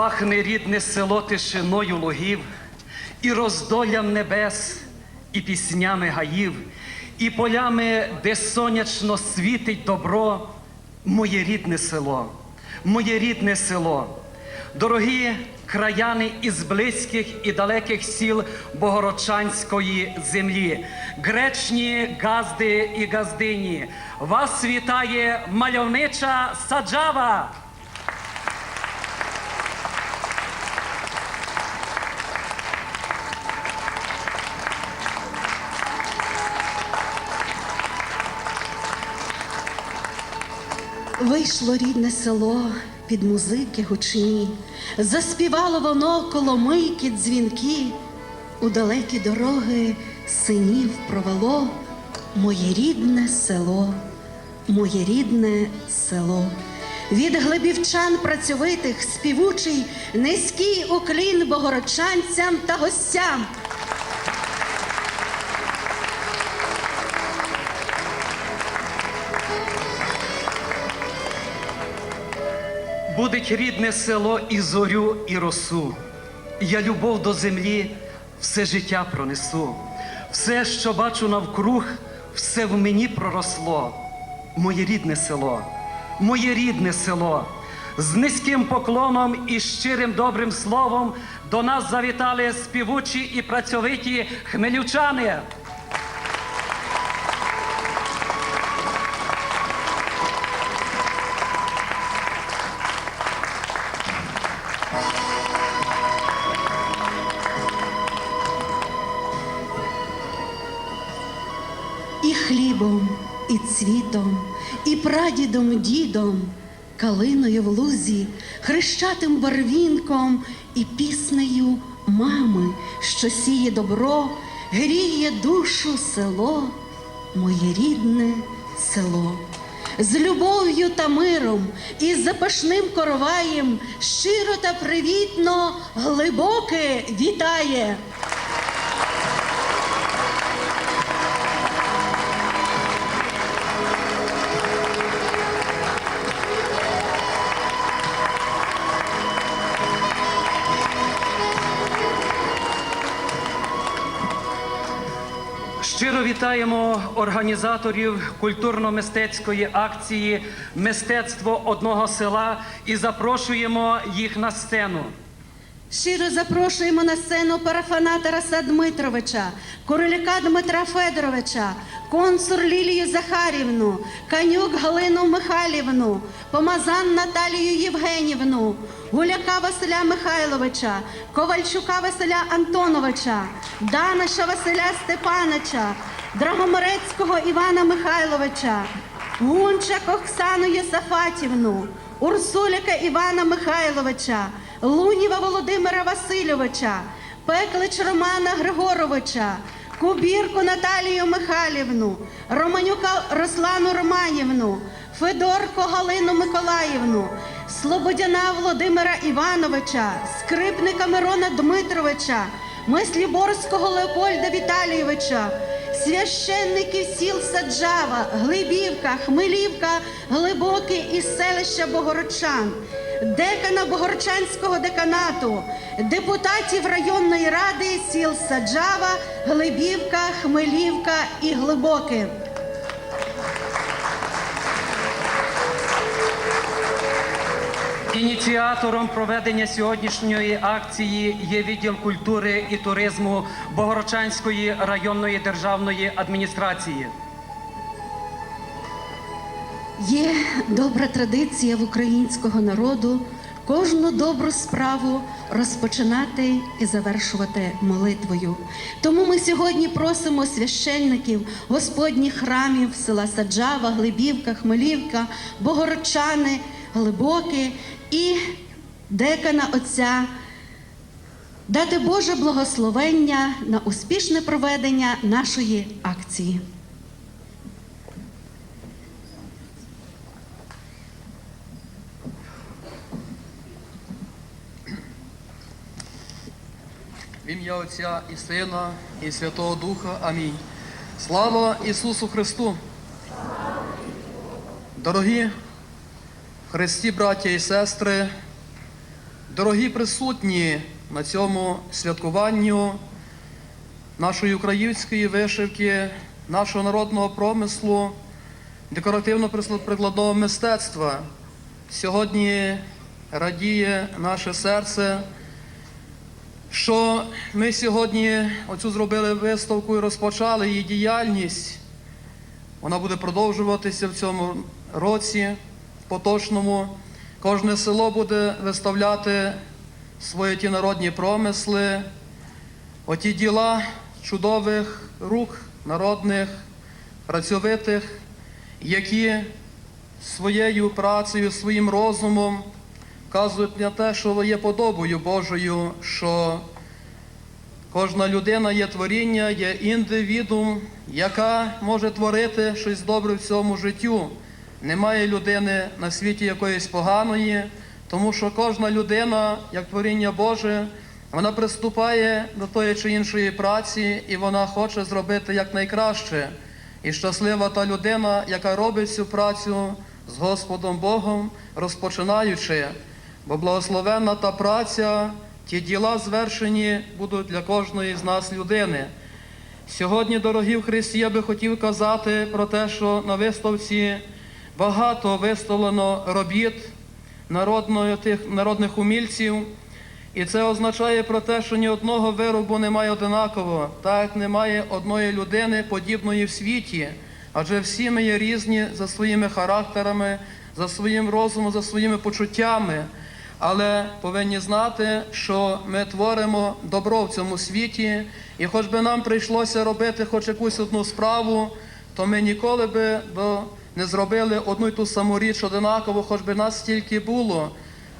Пахне рідне село тишиною лугів, і роздолям небес, і піснями гаїв, і полями, де сонячно світить добро, моє рідне село, моє рідне село. Дорогі краяни із близьких і далеких сіл Богородчанської землі, гречні газди і газдині, вас вітає мальовнича саджава. Вийшло рідне село під музики гучні, заспівало воно коломийки дзвінки, у далекі дороги синів провело моє рідне село, моє рідне село. Від глибівчан працьовитих співучий низький уклін богородчанцям та гостям. Будить рідне село і зорю, і росу. Я любов до землі все життя пронесу. Все, що бачу навкруг, все в мені проросло. Моє рідне село, моє рідне село. З низьким поклоном і щирим добрим словом до нас завітали співучі і працьовиті хмелівчани. І цвітом, і прадідом дідом, калиною в лузі, хрещатим барвінком і піснею мами, що сіє добро, гріє душу село, моє рідне село. З любов'ю та миром і запашним короваєм щиро та привітно глибоке вітає. Щиро вітаємо організаторів культурно-мистецької акції Мистецтво одного села і запрошуємо їх на сцену. Щиро запрошуємо на сцену парафана Тараса Дмитровича, Короляка Дмитра Федоровича, консур Лілію Захарівну, Канюк Галину Михайлівну, Помазан Наталію Євгенівну, Гуляка Василя Михайловича, Ковальчука Василя Антоновича, Даниша Василя Степанича, Драгоморецького Івана Михайловича, Гунчак Оксану Єсафатівну, Урсуляка Івана Михайловича, Луніва Володимира Васильовича, Пеклич Романа Григоровича, Кубірку Наталію Михайлівну, Романюка Руслану Романівну, Федорко Галину Миколаївну, Слободяна Володимира Івановича, Скрипника Мирона Дмитровича, Мисліборського Леопольда Віталійовича, священників сіл Саджава, Глибівка, Хмелівка, Глибоке і селища Богородчан, декана Богородчанського деканату, депутатів районної ради сіл Саджава, Глибівка, Хмелівка і Глибоке. Ініціатором проведення сьогоднішньої акції є відділ культури і туризму Богородчанської районної державної адміністрації. Є добра традиція в українського народу кожну добру справу розпочинати і завершувати молитвою. Тому ми сьогодні просимо священників Господніх храмів села Саджава, Глибівка, Хмелівка, Богородчани, Глибоке і декана отця дати Боже благословення на успішне проведення нашої акції. Ім'я Отця і Сина, і Святого Духа. Амінь. Слава Ісусу Христу! Дорогі Христі, браття і сестри, Дорогі присутні на цьому святкуванню нашої української вишивки, нашого народного промислу, декоративно-прикладного мистецтва. Сьогодні радіє наше серце, що ми сьогодні оцю зробили виставку і розпочали її діяльність. Вона буде продовжуватися в цьому році поточному. Кожне село буде виставляти свої ті народні промисли, оті діла чудових рук народних, працьовитих, які своєю працею, своїм розумом вказують на те, що є подобою Божою, що Кожна людина є творіння, є індивідум, яка може творити щось добре в цьому життю. Немає людини на світі якоїсь поганої, тому що кожна людина, як творіння Боже, вона приступає до тої чи іншої праці і вона хоче зробити якнайкраще. І щаслива та людина, яка робить цю працю з Господом Богом, розпочинаючи. Бо благословенна та праця, ті діла звершені будуть для кожної з нас людини. Сьогодні, дорогі в Христі, я би хотів казати про те, що на виставці багато виставлено робіт тих, народних умільців. І це означає про те, що ні одного виробу немає одинакового, так як немає одної людини, подібної в світі. Адже всі ми є різні за своїми характерами, за своїм розумом, за своїми почуттями. Але повинні знати, що ми творимо добро в цьому світі, і хоч би нам прийшлося робити хоч якусь одну справу, то ми ніколи би не зробили одну й ту саму річ одинаково, хоч би нас стільки було.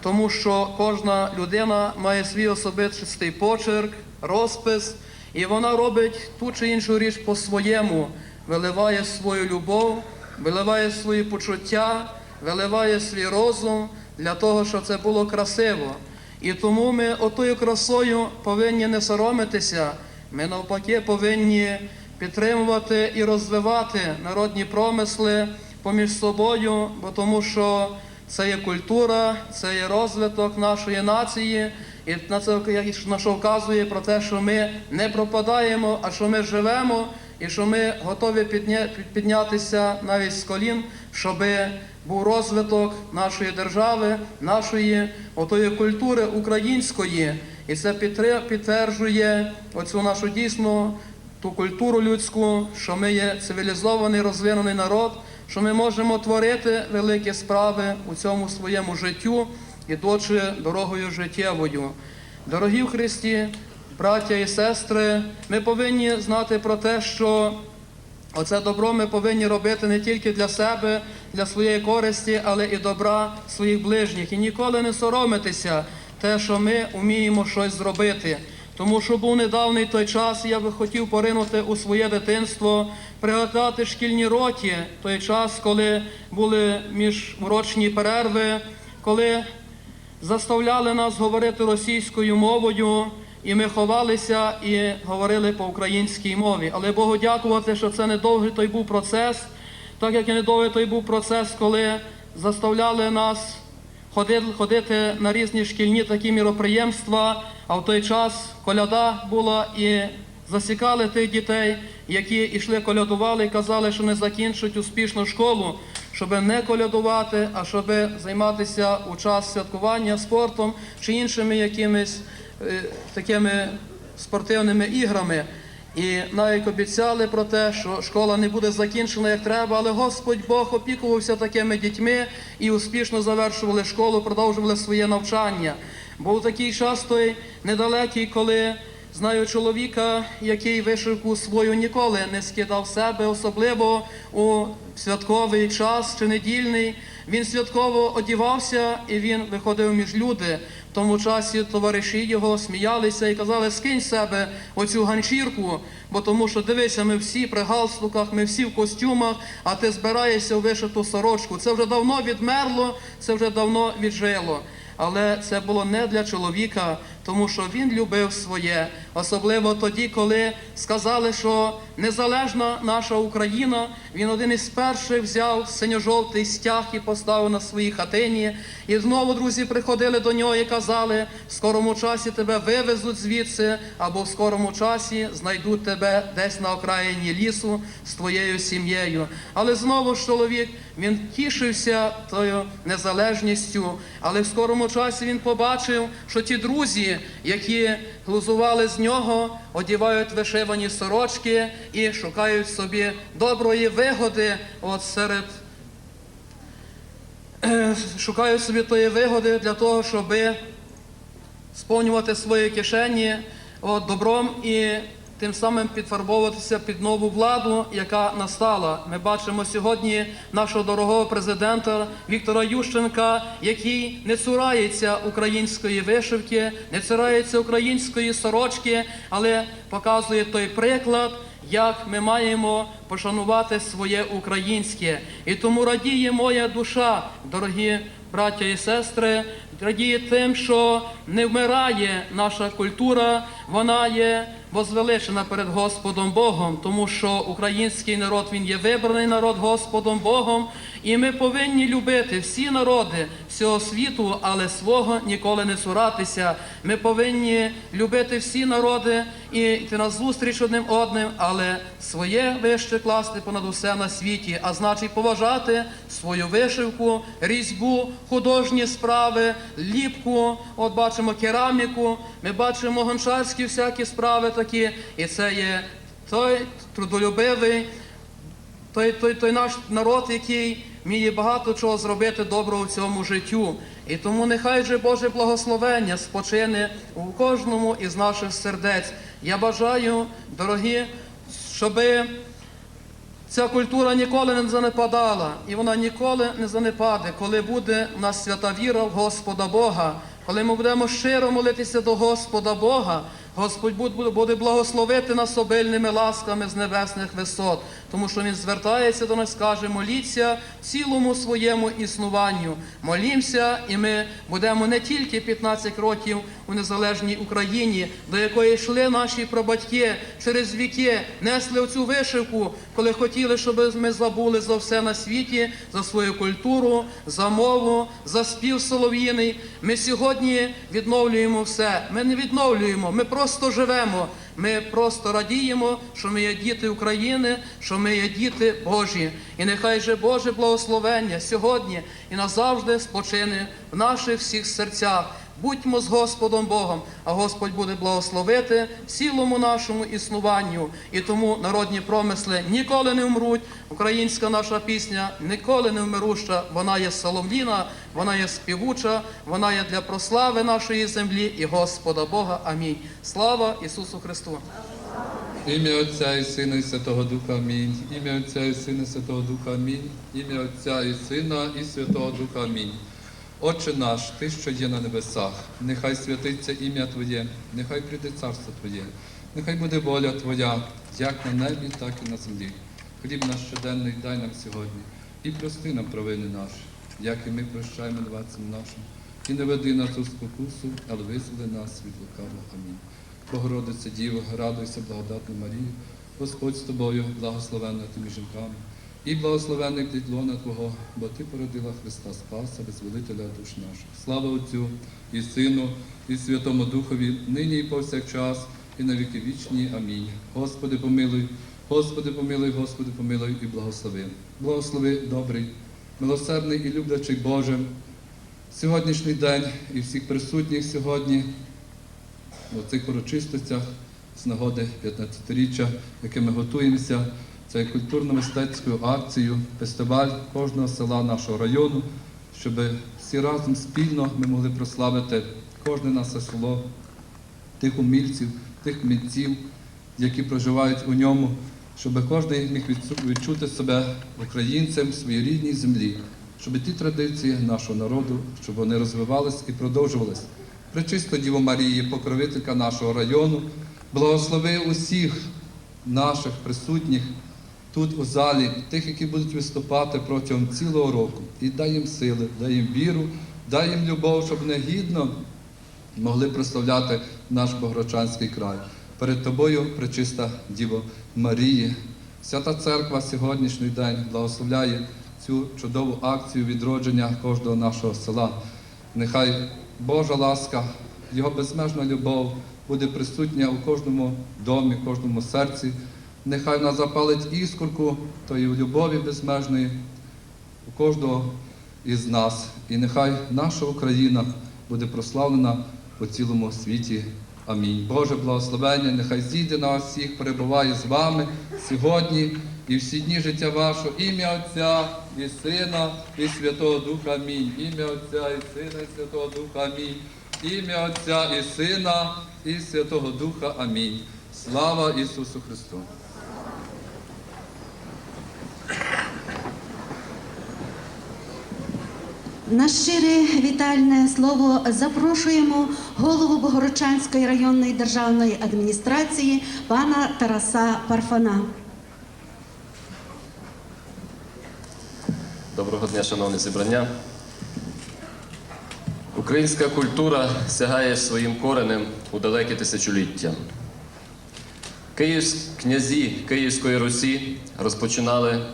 Тому що кожна людина має свій особистий почерк, розпис, і вона робить ту чи іншу річ по-своєму, виливає свою любов, виливає свої почуття, виливає свій розум для того, щоб це було красиво. І тому ми отою красою повинні не соромитися. Ми навпаки повинні підтримувати і розвивати народні промисли поміж собою, бо тому що це є культура, це є розвиток нашої нації, і на що вказує про те, що ми не пропадаємо, а що ми живемо, і що ми готові піднятися навіть з колін, щоби був розвиток нашої держави, нашої отої культури української. І це підтверджує оцю нашу дійсну ту культуру людську, що ми є цивілізований, розвинений народ, що ми можемо творити великі справи у цьому своєму життю, ідучи дорогою життєвою. Дорогі в Христі, браття і сестри, ми повинні знати про те, що Оце добро ми повинні робити не тільки для себе, для своєї користі, але і добра своїх ближніх. І ніколи не соромитися те, що ми вміємо щось зробити. Тому що був недавний той час, я би хотів поринути у своє дитинство, пригадати шкільні роки, той час, коли були міжурочні перерви, коли заставляли нас говорити російською мовою, і ми ховалися і говорили по українській мові. Але Богу дякувати, що це недовгий той був процес, так як і недовгий той був процес, коли заставляли нас ходити, на різні шкільні такі міроприємства, а в той час коляда була і засікали тих дітей, які йшли колядували і казали, що не закінчать успішну школу, щоб не колядувати, а щоб займатися у час святкування спортом чи іншими якимись е, такими спортивними іграми. І навіть обіцяли про те, що школа не буде закінчена як треба, але Господь Бог опікувався такими дітьми і успішно завершували школу, продовжували своє навчання. Був такий час той недалекий, коли знаю чоловіка, який вишивку свою ніколи не скидав себе, особливо у святковий час чи недільний. Він святково одівався і він виходив між люди. В тому часі товариші його сміялися і казали, скинь себе оцю ганчірку, бо тому що дивися, ми всі при галстуках, ми всі в костюмах, а ти збираєшся у вишиту сорочку. Це вже давно відмерло, це вже давно віджило. Але це було не для чоловіка, тому що він любив своє. Особливо тоді, коли сказали, що незалежна наша Україна, він один із перших взяв синьо-жовтий стяг і поставив на своїй хатині. І знову друзі приходили до нього і казали: в скорому часі тебе вивезуть звідси, або в скорому часі знайдуть тебе десь на окраїні лісу з твоєю сім'єю. Але знову ж чоловік він тішився тою незалежністю, але в скорому часі він побачив, що ті друзі, які глузували з нього, одівають вишивані сорочки і шукають собі доброї вигоди от серед шукають собі тої вигоди для того, щоб сповнювати свої кишені от, добром і тим самим підфарбовуватися під нову владу, яка настала. Ми бачимо сьогодні нашого дорогого президента Віктора Ющенка, який не цурається української вишивки, не цурається української сорочки, але показує той приклад. Як ми маємо пошанувати своє українське, і тому радіє моя душа, дорогі браття і сестри, радіє тим, що не вмирає наша культура, вона є возвеличена перед Господом Богом, тому що український народ він є вибраний народ Господом Богом, і ми повинні любити всі народи всього світу, але свого ніколи не цуратися. Ми повинні любити всі народи і йти на зустріч одним одним, але своє вище класти понад усе на світі, а значить поважати свою вишивку, різьбу, художні справи, ліпку. От бачимо кераміку, ми бачимо гончарські всякі справи такі, і це є той трудолюбивий той, той, той наш народ, який вміє багато чого зробити доброго в цьому життю. І тому нехай же Боже благословення спочине у кожному із наших сердець. Я бажаю, дорогі, щоби Ця культура ніколи не занепадала, і вона ніколи не занепаде, коли буде в нас свята віра в Господа Бога, коли ми будемо щиро молитися до Господа Бога, Господь буде- благословити нас обильними ласками з небесних висот, тому що Він звертається до нас, каже, моліться цілому своєму існуванню. Молімося, і ми будемо не тільки 15 років у незалежній Україні, до якої йшли наші прабатьки через віки, несли оцю вишивку, коли хотіли, щоб ми забули за все на світі, за свою культуру, за мову, за спів солов'їний. Ми сьогодні відновлюємо все. Ми не відновлюємо, ми просто живемо. Ми просто радіємо, що ми є діти України, що ми є діти Божі. І нехай же Боже благословення сьогодні і назавжди спочине в наших всіх серцях. Будьмо з Господом Богом, а Господь буде благословити цілому нашому існуванню. І тому народні промисли ніколи не вмруть. Українська наша пісня ніколи не вмируща. Вона є соломліна, вона є співуча, вона є для прослави нашої землі і Господа Бога. Амінь. Слава Ісусу Христу! Ім'я Отця і Сина і Святого Духа Амінь. Ім'я Отця і Сина і Святого Духа Амінь. Ім'я Отця і Сина і Святого Духа Амінь. Отче наш, Ти, що є на небесах, нехай святиться ім'я Твоє, нехай прийде царство Твоє, нехай буде воля Твоя, як на небі, так і на землі. Хліб наш щоденний дай нам сьогодні, і прости нам провини наші, як і ми прощаємо винуватцям нашим. І не веди нас у спокусу, але визволи нас від лукавого. Амінь. Богородице Діво, радуйся, благодатна Марія, Господь з тобою, благословенна ти жінками, і благословенний плід лона Твого, бо Ти породила Христа Спаса, визволителя душ наших. Слава Отцю і Сину, і Святому Духові, нині і повсякчас, і на віки вічні. Амінь. Господи, помилуй, Господи, помилуй, Господи, помилуй і благослови. Благослови, добрий, милосердний і люблячий Боже, сьогоднішній день і всіх присутніх сьогодні у цих урочистостях з нагоди 15-річчя, яке ми готуємося, це культурно-мистецькою акцією, фестиваль кожного села нашого району, щоб всі разом спільно ми могли прославити кожне наше село, тих умільців, тих митців, які проживають у ньому, щоб кожен міг відчути себе українцем в своїй рідній землі, щоб ті традиції нашого народу, щоб вони розвивались і продовжувались. Пречисто Діво Марії, покровителька нашого району, благослови усіх наших присутніх тут у залі, тих, які будуть виступати протягом цілого року. І дай їм сили, дай їм віру, дай їм любов, щоб вони гідно могли прославляти наш Богородчанський край. перед тобою, пречиста Діво Марії. Свята Церква сьогоднішній день благословляє цю чудову акцію відродження кожного нашого села. Нехай Божа ласка, Його безмежна любов буде присутня у кожному домі, кожному серці. Нехай вона запалить іскорку тої любові безмежної у кожного із нас. І нехай наша Україна буде прославлена у цілому світі. Амінь. Боже благословення, нехай зійде на вас всіх, перебуває з вами сьогодні і всі дні життя вашого. Ім'я Отця і Сина, і Святого Духа. Амінь. Ім'я Отця і Сина, і Святого Духа. Амінь. Ім'я Отця і Сина, і Святого Духа. Амінь. Слава Ісусу Христу! На щире вітальне слово запрошуємо голову Богородчанської районної державної адміністрації пана Тараса Парфана. Доброго дня, шановне зібрання. Українська культура сягає своїм коренем у далекі тисячоліття. Київсь... Князі Київської Русі розпочинали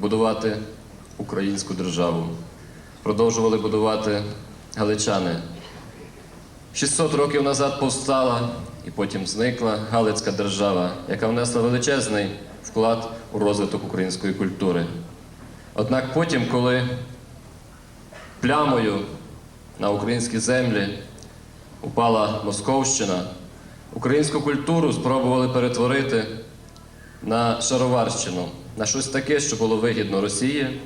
будувати українську державу. Продовжували будувати галичани. 600 років назад повстала і потім зникла Галицька держава, яка внесла величезний вклад у розвиток української культури. Однак потім, коли плямою на українські землі упала Московщина, українську культуру спробували перетворити на шароварщину, на щось таке, що було вигідно Росії,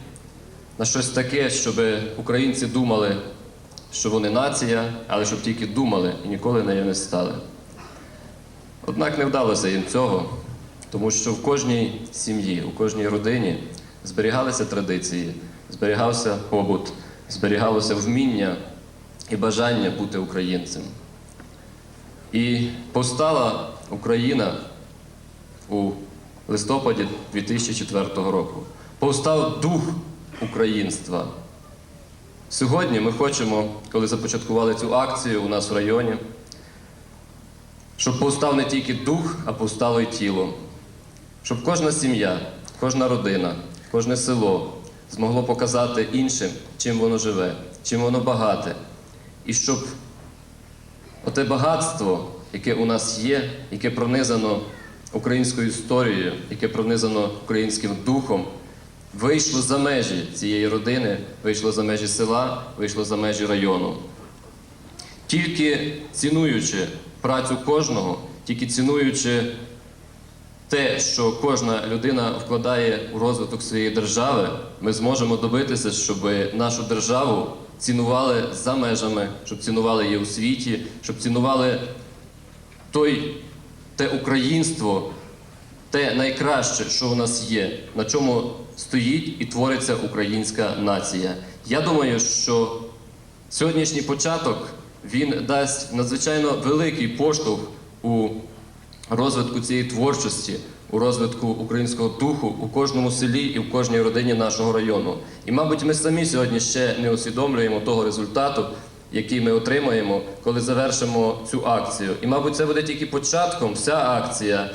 на щось таке, щоб українці думали, що вони нація, але щоб тільки думали і ніколи нею не стали. Однак не вдалося їм цього, тому що в кожній сім'ї, у кожній родині зберігалися традиції, зберігався побут, зберігалося вміння і бажання бути українцем. І повстала Україна у листопаді 2004 року. Повстав дух українства. Сьогодні ми хочемо, коли започаткували цю акцію у нас в районі, щоб повстав не тільки дух, а повстало й тіло. Щоб кожна сім'я, кожна родина, кожне село змогло показати іншим, чим воно живе, чим воно багате. І щоб оте багатство, яке у нас є, яке пронизано українською історією, яке пронизано українським духом, вийшло за межі цієї родини, вийшло за межі села, вийшло за межі району. Тільки цінуючи працю кожного, тільки цінуючи те, що кожна людина вкладає у розвиток своєї держави, ми зможемо добитися, щоб нашу державу цінували за межами, щоб цінували її у світі, щоб цінували той, те українство, те найкраще, що у нас є, на чому стоїть і твориться українська нація. Я думаю, що сьогоднішній початок він дасть надзвичайно великий поштовх у розвитку цієї творчості, у розвитку українського духу у кожному селі і в кожній родині нашого району. І, мабуть, ми самі сьогодні ще не усвідомлюємо того результату, який ми отримаємо, коли завершимо цю акцію. І, мабуть, це буде тільки початком вся акція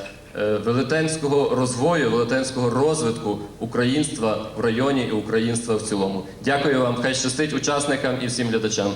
велетенського розвою, велетенського розвитку українства в районі і українства в цілому. Дякую вам, хай щастить учасникам і всім глядачам.